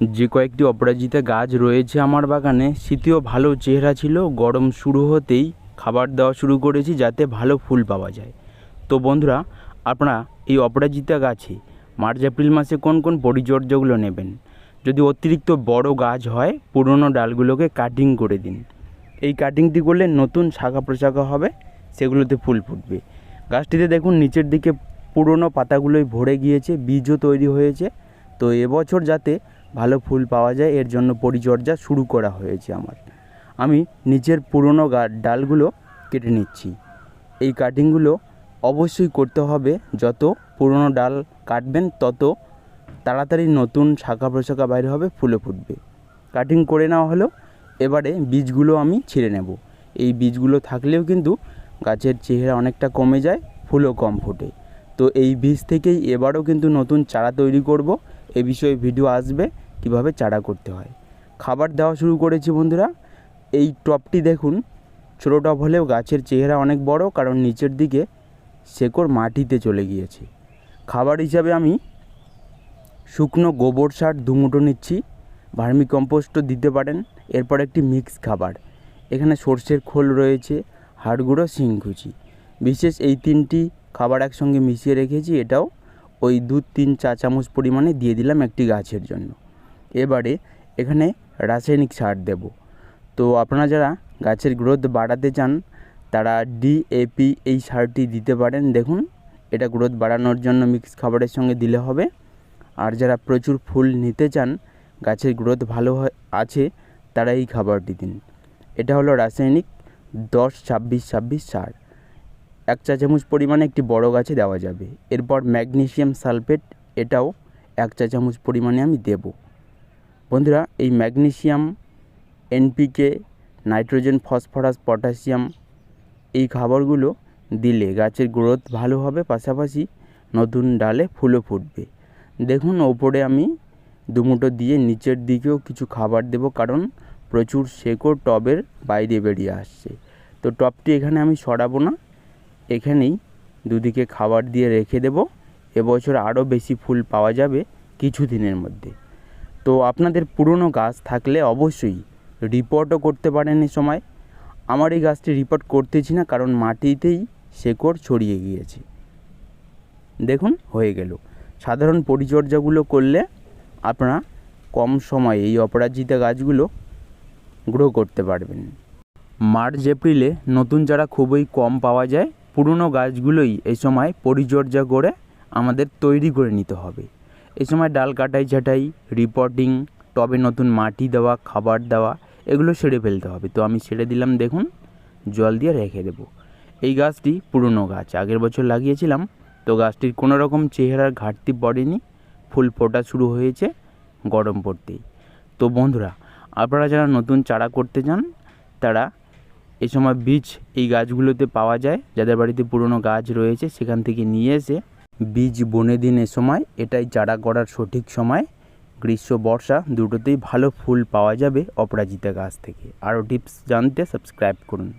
যে কয়েকটি অপরাজিতা গাছ রয়েছে আমার বাগানে শীতেও ভালো চেহারা ছিল। গরম শুরু হতেই খাবার দেওয়া শুরু করেছি যাতে ভালো ফুল পাওয়া যায়। তো বন্ধুরা, আপনারা এই অপরাজিতা গাছে মার্চ, এপ্রিল মাসে কোন কোন পরিচর্যাগুলো নেবেন? যদি অতিরিক্ত বড় গাছ হয়, পুরনো ডালগুলোকে কাটিং করে দিন। এই কাটিংটি করলে নতুন শাখা প্রশাখা হবে, সেগুলোতে ফুল ফুটবে। গাছটিতে দেখুন, নিচের দিকে পুরনো পাতাগুলোই ভরে গিয়েছে, বীজও তৈরি হয়েছে। তো এবছর যাতে ভালো ফুল পাওয়া যায়, এর জন্য পরিচর্যা শুরু করা হয়েছে আমার। আমি নিচের পুরনো ডালগুলো কেটে নিচ্ছি। এই কাটিংগুলো অবশ্যই করতে হবে, যত পুরনো ডাল কাটবেন, তত তাড়াতাড়ি নতুন শাখা প্রশাখা বাইরে হবে, ফুলে ফুটবে। কাটিং করে নেওয়া হলো, এবারে বীজগুলো আমি ছিঁড়ে নেব। এই বীজগুলো থাকলেও কিন্তু গাছের চেহারা অনেকটা কমে যায়, ফুলও কম ফোটে। তো এই বীজ থেকেই এবারও কিন্তু নতুন চারা তৈরি করব এ বিষয়ে ভিডিও আসবে, কীভাবে চারা করতে হয়। খাবার দেওয়া শুরু করেছি বন্ধুরা। এই টপটি দেখুন, ছোটো টপ হলেও গাছের চেহারা অনেক বড়, কারণ নিচের দিকে শেকড় মাটিতে চলে গিয়েছে। খাবার হিসাবে আমি শুকনো গোবর সার দুমুটো নিচ্ছি। ভার্মি কম্পোস্টও দিতে পারেন। এরপর একটি মিক্স খাবার। এখানে সর্ষের খোল রয়েছে, হাড়গুঁড়ো, শিংকুচি। বিশেষ এই তিনটি খাবার একসঙ্গে মিশিয়ে রেখেছি, এটাও ওই দু তিন চা চামচ পরিমাণে দিয়ে দিলাম একটি গাছের জন্য। এবারে এখানে রাসায়নিক সার দেব। তো আপনারা যারা গাছের গ্রোথ বাড়াতে চান, তারা ডিএপি এই সারটি দিতে পারেন। দেখুন, এটা গ্রোথ বাড়ানোর জন্য মিক্স খাবারের সঙ্গে দিলে হবে। আর যারা প্রচুর ফুল নিতে চান, গাছের গ্রোথ ভালো আছে, তারা এই খাবারটি দিন। এটা হলো রাসায়নিক দশ ছাব্বিশ ছাব্বিশ সার। এক চা চামচ পরিমাণে একটি বড় গাছে দেওয়া যাবে। এরপর ম্যাগনেশিয়াম সালফেট, এটাও এক চা চামচ পরিমাণে আমি দেব। বন্ধুরা, এই magnesium NPK nitrogen, phosphorus potassium এই খাবারগুলো দিলে গাছের গ্রোথ ভালো হবে, পাশাপাশি নতুন ডালে ফুলও ফুটবে। দেখুন, ওপরে আমি দুমুটো দিয়ে নিচের দিকেও কিছু খাবার দেব, কারণ প্রচুর শেকড় টবের বাইরে বেরিয়ে আসছে। তো টবটি এখানে আমি সরাবো না। এখানেই দুদিকে খাবার দিয়ে রেখে দেব। এবছর আরও বেশি ফুল পাওয়া যাবে কিছু দিনের মধ্যে। তো আপনাদের পুরনো গাছ থাকলে অবশ্যই রিপোর্টও করতে পারেন এ সময়। আমার এই গাছটি রিপোর্ট করতেছি না, কারণ মাটিতেই শেকড় ছড়িয়ে গিয়েছে। দেখুন, হয়ে গেল। সাধারণ পরিচর্যাগুলো করলে আপনারা কম সময়ে এই অপরাজিতা গাছগুলো গ্রো করতে পারবেন। মার্চ, এপ্রিলে নতুন চারা খুবই কম পাওয়া যায়। পুরনো গাছগুলোই এই সময় পরিচর্যা করে আমাদের তৈরি করে নিতে হবে। এই সময় ডাল কাটাই ছাটাই রিপোর্টিং টবে নতুন মাটি দেওয়া, খাবার দেওয়া, এগুলো সেরে ফেলতে হবে। তো আমি সেরে দিলাম, দেখুন, জল দিয়ে রেখে দেবো। এই গাছটি পুরনো গাছ, আগের বছর লাগিয়েছিলাম, তো গাছটির কোনো রকম চেহারার ঘাটতি পড়েনি। ফুল ফোটা শুরু হয়েছে গরম পড়তেই। তো বন্ধুরা, আপনারা যারা নতুন চারা করতে চান, তারা এই সময় বীজ এই গাছগুলোতে পাওয়া যায়। যাদের বাড়িতে পুরনো গাছ রয়েছে, সেখান থেকে নিয়ে এসে বীজ বনে দিন এ সময়। এটাই চারা করার সঠিক সময়। গ্রীষ্ম, বর্ষা দুটোতেই ভালো ফুল পাওয়া যাবে অপরাজিতা গাছ থেকে। আরও টিপস জানতে সাবস্ক্রাইব করুন।